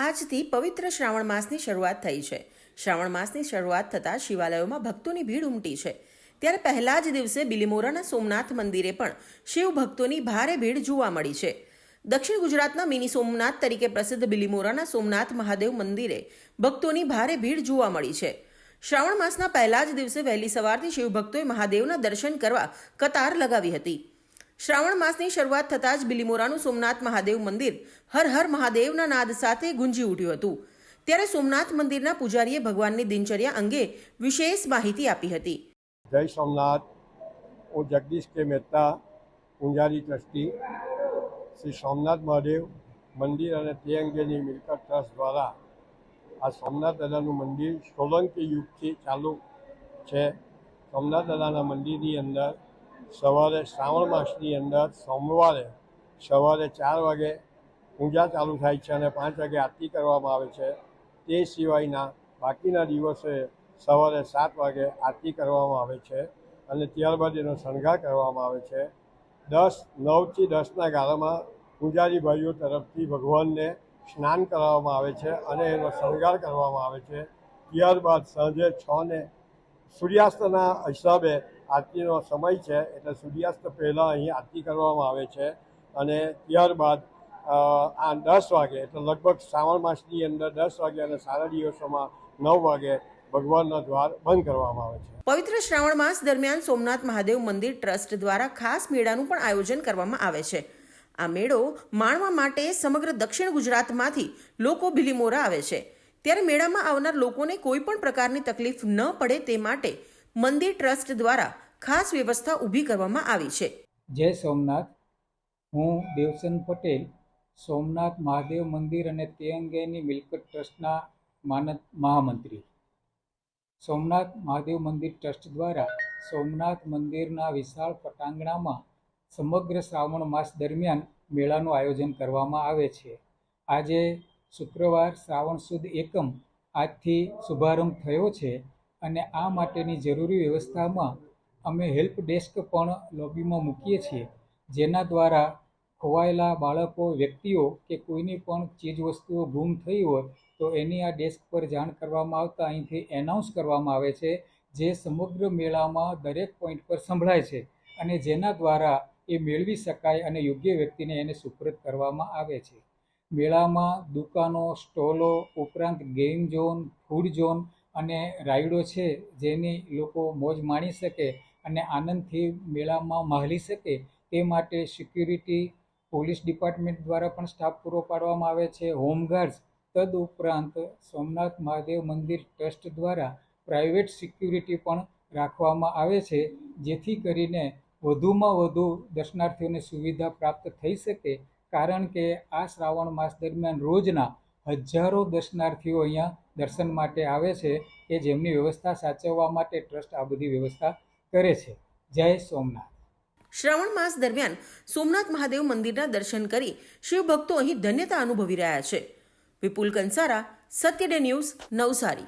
આજથી પવિત્ર શ્રાવણ માસની શરૂઆત થઈ છે. શ્રાવણ માસની શરૂઆત થતાં શિવાલયોમાં ભક્તોની ભીડ ઉમટી છે. ત્યારે પહેલા જ દિવસે બિલીમોરાના સોમનાથ મંદિરે પણ શિવ ભક્તોની ભારે ભીડ જોવા મળી છે. દક્ષિણ ગુજરાતના મિની સોમનાથ તરીકે પ્રસિદ્ધ બિલીમોરાના સોમનાથ મહાદેવ મંદિરે ભક્તોની ભારે ભીડ જોવા મળી છે. શ્રાવણ માસના પહેલા જ દિવસે વહેલી સવારથી શિવભક્તોએ મહાદેવના દર્શન કરવા કતાર લગાવી હતી. શ્રાવણ માસની શરૂઆત થતાં જ બિલીમોરાનું સોમનાથ મહાદેવ મંદિર હર હર મહાદેવના નાદ સાથે ગુંજી ઉઠ્યું હતું. ત્યારે સોમનાથ મંદિરના પૂજારીએ ભગવાનની દિનચર્યા અંગે વિશેષ માહિતી આપી હતી. જય સોમનાથ. હું જગદીશ કે મહેતા, પૂંજારી ટ્રસ્ટી. શ્રી સોમનાથ મહાદેવ મંદિર અને તે અંગેની મિલકત ટ્રસ્ટ દ્વારા આ સોમનાથ દાદાનું મંદિર સોલંકી યુગથી ચાલુ છે. સોમનાથ દાદાના મંદિરની અંદર સવારે શ્રાવણ માસની અંદર સોમવારે સવારે ચાર વાગે પૂજા ચાલુ થાય છે અને પાંચ વાગે આરતી કરવામાં આવે છે. તે સિવાયના બાકીના દિવસે સવારે સાત વાગે આરતી કરવામાં આવે છે અને ત્યારબાદ એનો શણગાર કરવામાં આવે છે. દસ, નવથી દસના ગાળામાં પૂજારી ભાઈઓ તરફથી ભગવાનને સ્નાન કરાવવામાં આવે છે અને એનો શણગાર કરવામાં આવે છે. ત્યારબાદ સાંજે છને સૂર્યાસ્તના હિસાબે આરતીનો સમય છે એટલે સૂર્યાસ્ત પહેલાં અહીં આરતી કરવામાં આવે છે અને ત્યારબાદ આ દસ વાગે એટલે લગભગ શ્રાવણ માસની અંદર દસ વાગે અને સારા દિવસોમાં નવ વાગે ભગવાનના દ્વાર બંધ કરવામાં આવે છે. પવિત્ર શ્રાવણ માસ દરમિયાન સોમનાથ મહાદેવ મંદિર ટ્રસ્ટ દ્વારા ખાસ મેળાનું પણ આયોજન કરવામાં આવે છે. આ મેળો માણવા માટે સમગ્ર દક્ષિણ ગુજરાતમાંથી લોકો ભીલીમોરા આવે છે. ત્યારે મેળામાં આવનાર લોકોને કોઈ પણ પ્રકારની તકલીફ ન પડે તે માટે મંદિર ટ્રસ્ટ દ્વારા ખાસ વ્યવસ્થા ઊભી કરવામાં આવી છે. જય સોમનાથ. હું દેવસન પટેલ, સોમનાથ મહાદેવ મંદિર અને તે અંગેની મિલકત ટ્રસ્ટના માનદ, મહામંત્રી. સોમનાથ મહાદેવ મંદિર ટ્રસ્ટ દ્વારા સોમનાથ મંદિરના વિશાળ પટાંગણામાં સમગ્ર શ્રાવણ માસ દરમિયાન મેળાનું આયોજન કરવામાં આવે છે. આજે શુક્રવાર શ્રાવણ સુદ એકમ આજથી શુભારંભ થયો છે. અને આ માટેની જરૂરી વ્યવસ્થામાં અમે હેલ્પ ડેસ્ક પણ લોબીમાં મૂકીએ છીએ, જેના દ્વારા ખોવાયેલા બાળકો, વ્યક્તિઓ કે કોઈની પણ ચીજવસ્તુઓ ગુમ થઈ હોય તો એની આ ડેસ્ક પર જાણ કરવામાં આવતા અહીંથી એનાઉન્સ કરવામાં આવે છે, જે સમગ્ર મેળામાં દરેક પોઈન્ટ પર સંભળાય છે અને જેના દ્વારા એ મેળવી શકાય અને યોગ્ય વ્યક્તિને એને સુપ્રત કરવામાં આવે છે. મેળામાં દુકાનો, સ્ટોલો, ઉપરાંત ગેમ ઝોન ફૂડ ઝોન અને રાયડો છે જેની લોકો મોજ માણી શકે અને આનંદથી મેળામાં માહલી શકે, તે માટે સિક્યુરિટી પોલીસ ડિપાર્ટમેન્ટ દ્વારા પણ સ્ટાફ પૂરો પાડવામાં આવે છે. હોમગાર્ડ્સ તદ ઉપરાંત સોમનાથ મહાદેવ મંદિર ટ્રસ્ટ દ્વારા પ્રાઇવેટ સિક્યુરિટી પણ રાખવામાં આવે છે, જેથી કરીને વધુમાં વધુ દર્શનાર્થીઓને સુવિધા પ્રાપ્ત થઈ શકે. કારણ કે આ શ્રાવણ માસ દરમિયાન રોજના હજારો દર્શનાર્થીઓ અહીંયા દર્શન માટે આવે છે કે જેમની વ્યવસ્થા સાચવવા માટે ટ્રસ્ટ આ બધી વ્યવસ્થા કરે છે. જય સોમનાથ. શ્રાવણ માસ દરમિયાન સોમનાથ મહાદેવ મંદિરના દર્શન કરી શિવભક્તો અહીં ધન્યતા અનુભવી રહ્યા છે. વિપુલ કંસારા, સત્યડે ન્યૂઝ નવસારી.